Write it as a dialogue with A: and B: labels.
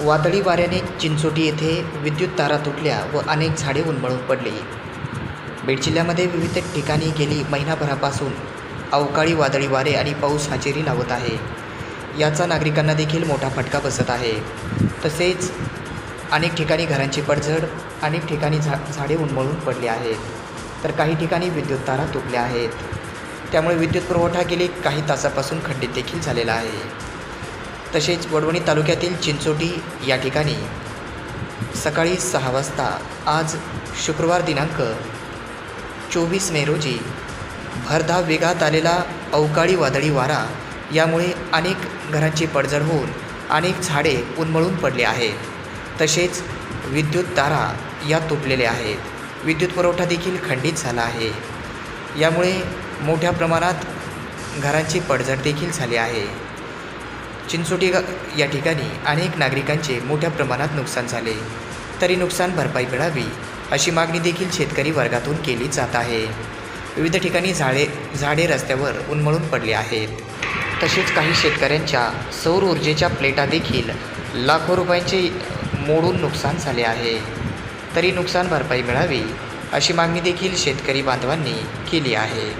A: वादळी वाऱ्याने चिंचोटी येथे विद्युत तारा तुटल्या व अनेक झाडे उन्मळून पडली. बीड जिल्ह्यामध्ये विविध ठिकाणी गेली महिनाभरापासून अवकाळी वादळी वारे आणि पाऊस हजेरी लावत आहे. याचा नागरिकांना देखील मोठा फटका बसत आहे. तसेच अनेक ठिकाणी घरांची पडझड अनेक ठिकाणी झा झाडे उन्मळून पडली आहेत. तर काही ठिकाणी विद्युत तारा तुटल्या आहेत. त्यामुळे विद्युत पुरवठा गेले काही तासापासून खंडित देखील झालेला आहे. तसेच वडवणी तालुक्यातील चिंचोटी या ठिकाणी सकाळी सहा वाजता आज शुक्रवार दिनांक चोवीस मे रोजी भरधाव वेगात आलेला अवकाळी वादळी वारा यामुळे अनेक घरांची पडझड होऊन अनेक झाडे उन्मळून पडले आहेत. तसेच विद्युत तारा या तुटलेल्या आहेत. विद्युत पुरवठा देखील खंडित झाला आहे. यामुळे मोठ्या प्रमाणात घरांची पडझड देखील झाली आहे. चिंचोटी या ठिकाणी अनेक नागरिकांचे मोठ्या प्रमाणात नुकसान झाले. तरी नुकसान भरपाई मिळावी अशी मागणी देखील शेतकरी वर्गातून केली जात आहे. विविध ठिकाणी झाडे झाडे रस्त्यावर उन्मळून पडले आहेत. तसेच काही शेतकऱ्यांच्या सौर ऊर्जेच्या प्लेटा देखील लाखो रुपयांचे मोडून नुकसान झाले आहे. तरी नुकसान भरपाई मिळावी अशी मागणी देखील शेतकरी बांधवांनी केली आहे.